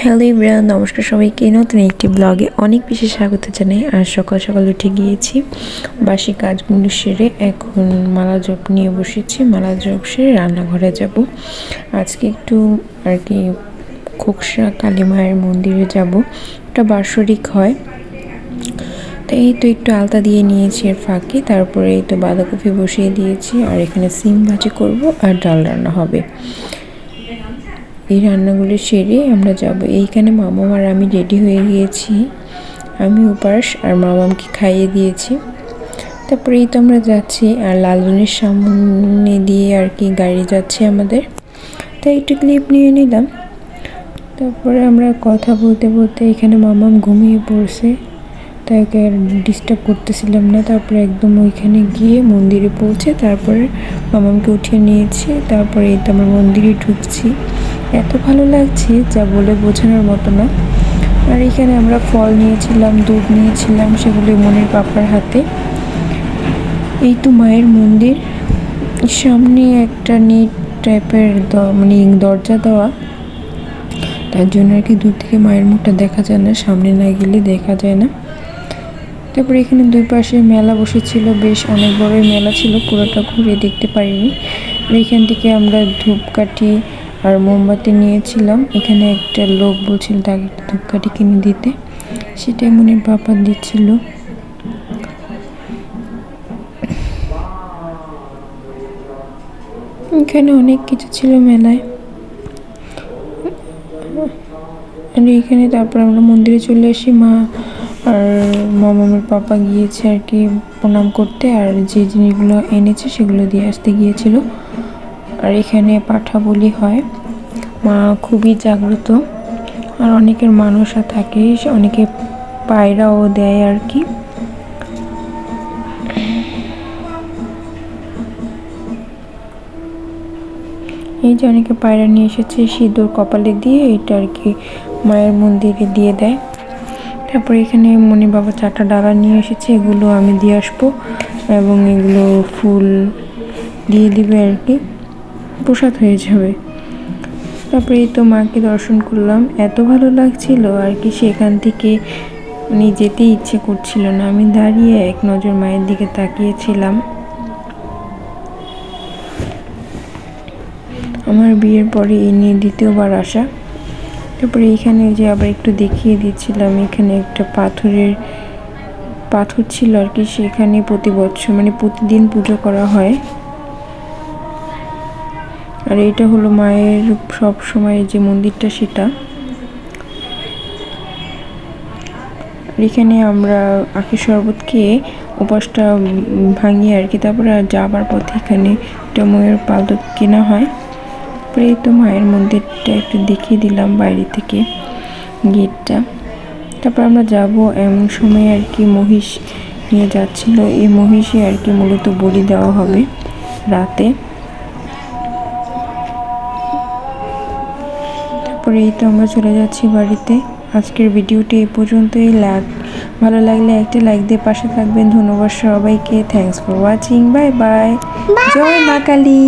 Hello Ibrahim নমস্কার সবাইকে। নতুন একটি ব্লগে অনেক বেশি স্বাগত জানাই। আর সকাল সকাল উঠে গিয়েছি। বাসি কাজগুলো সেরে এখন মালা জপ নিয়ে বসেছি। মালা জপ সেরে রান্নাঘরে যাব। আজকে একটু আর কি খোকসা কালী মায়ের মন্দিরে যাব। ওটা বার্ষরিক হয়। তাই এই তো একটু আলতা দিয়ে নিয়েছি এর ফাঁকে। তারপরে এই তো বাঁধাকপি বসিয়ে দিয়েছি। আর এখানে সিম ভাজি করব আর ডাল রান্না হবে। এই রান্নাগুলো সেরে আমরা যাব। এইখানে মামাম আর আমি রেডি হয়ে গিয়েছি। আমি, উপাস আর মামামকে খাইয়ে দিয়েছি। তারপরে এই তো আমরা যাচ্ছি আর লালজনের সামনে দিয়ে আর কি গাড়ি যাচ্ছে আমাদের। তাই একটু ক্লিপ নিয়ে নিলাম। তারপরে আমরা কথা বলতে বলতে এখানে মামাম ঘুমিয়ে পড়ছে। তাই ওকে আর ডিস্টার্ব করতেছিলাম না। তারপরে একদম ওইখানে গিয়ে মন্দিরে পৌঁছে তারপরে মামামকে উঠিয়ে নিয়েছি। তারপরে এই তো আমরা মন্দিরে ঢুকছি। এত ভালো লাগছে যা বলে বোঝানোর মতো না। আর এখানে আমরা ফল নিয়েছিলাম, দুধ নিয়েছিলাম, সেগুলো মনের পাপার হাতে। এই তো মায়ের মন্দির। সামনে একটা নেট টাইপের মানে দরজা দেওয়া। তার জন্য আর কি দূর থেকে মায়ের মুখটা দেখা যায় না, সামনে না গেলে দেখা যায় না। তারপরে এখানে দুই পাশে মেলা বসেছিল, বেশ অনেক বড়ই মেলা ছিল, পুরোটা ঘুরে দেখতে পারিনি। আর এখান থেকে আমরা ধূপকাঠি আর মোমবাতি নিয়েছিলাম। এখানে একটা লোক বলছিল তাকে ধূপকাঠি কিনে দিতে। সেটাই মনে বাবা দিচ্ছিল। এখানে অনেক কিছু ছিল মেলায়। আর এখানে তারপর আমরা মন্দিরে চলে আসি মা আর মামামের পাপা গিয়েছে আর কি প্রণাম করতে। আর যে জিনিসগুলো এনেছে সেগুলো দিয়ে আসতে গিয়েছিল। আর এখানে পাঠা বলি হয়। মা খুবই জাগ্রত। আর অনেকের মানুষও থাকে, অনেকে পায়রাও দেয় আর কি। এই যে অনেকে পায়রা নিয়ে এসেছে, সিঁদুর কপালে দিয়ে এটা আর কি মায়ের মন্দিরে দিয়ে দেয়। তারপরে এখানে মনি বাবা চারটা ডালা নিয়ে এসেছে, এগুলো আমি দিয়ে আসব এবং এগুলো ফুল দিয়ে দিবে আর কি। প্রসাদ হয়ে যাবে। তারপরে তো মাকে দর্শন করলাম। এত ভালো লাগছিল, আর কি সেখান থেকে মানে যেতে ইচ্ছে করছিল না। আমি দাঁড়িয়ে এক নজর মায়ের দিকে তাকিয়েছিলাম। আমার বিয়ের পরে এই নিয়ে দ্বিতীয়বার আসা। তারপরে এইখানে যে আবার একটু দেখিয়ে দিচ্ছিলাম, এখানে একটা পাথরের পাথর ছিল আর কি, সেখানে প্রতি বছর মানে প্রতিদিন পুজো করা হয়। আর এটা হলো মায়ের সব সময় যে মন্দিরটা সেটা। এখানে আমরা আখি শরবত খেয়ে উপাসটা ভাঙিয়ে আর কি, তারপরে যাবার পথে এখানে একটা ময়ের পাল কেনা হয়। তারপরে তো মায়ের মন্দিরটা একটু দেখিয়ে দিলাম বাইরে থেকে গেটটা। তারপর আমরা যাব এমন সময় আর কি মহিষ নিয়ে যাচ্ছিল। এই মহিষই আর কি মূলত বলি দেওয়া হবে রাতে। তারপরে এই তো আমরা চলে যাচ্ছি বাড়িতে। আজকের ভিডিওটি এই পর্যন্তই লাগ ভালো লাগলে একটা লাইক দিয়ে পাশে থাকবেন। ধন্যবাদ সবাইকে। Thanks for watching bye bye জয় মা কালী।